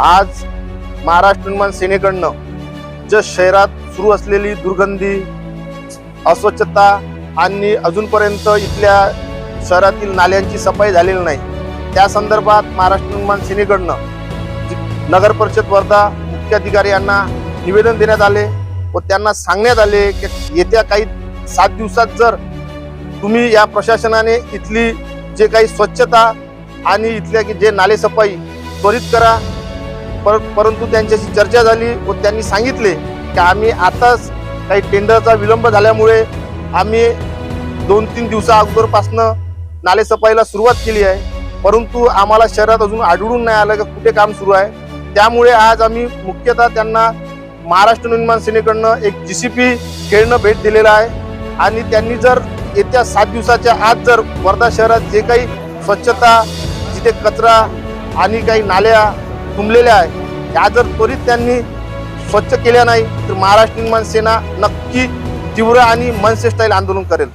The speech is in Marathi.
आज महाराष्ट्र निर्माण सेनेकडनं जे शहरात सुरू असलेली दुर्गंधी अस्वच्छता आणि अजूनपर्यंत इथल्या शहरातील नाल्यांची सफाई झालेली नाही त्या संदर्भात महाराष्ट्र निर्माण सेनेकडनं नगर परिषद वर्धा मुख्याधिकारी यांना निवेदन देण्यात आले व त्यांना सांगण्यात आले की येत्या काही सात दिवसात जर तुम्ही या प्रशासनाने इथली जे काही स्वच्छता आणि इथल्या की जे नालेसफाई त्वरित करा पर परंतु त्यांच्याशी चर्चा झाली व त्यांनी सांगितले की आम्ही आताच काही टेंडरचा विलंब झाल्यामुळे आम्ही दोन तीन दिवसा अगोदरपासनं नालेसफाईला सुरुवात केली आहे. परंतु आम्हाला शहरात अजून आढळून नाही आलं की कुठे काम सुरू आहे. त्यामुळे आज आम्ही मुख्यतः त्यांना महाराष्ट्र निर्माण सेनेकडनं एक जी सी पी खेळणं भेट दिलेलं आहे. आणि त्यांनी जर येत्या सात दिवसाच्या आत जर वर्धा शहरात जे काही स्वच्छता जिथे कचरा आणि काही नाल्या तुंबलेल्या आहे. या जर त्वरित त्यांनी स्वच्छ केल्या नाही तर महाराष्ट्र निर्माण सेना नक्की तीव्र आणि मनसे स्टाईल आंदोलन करेल.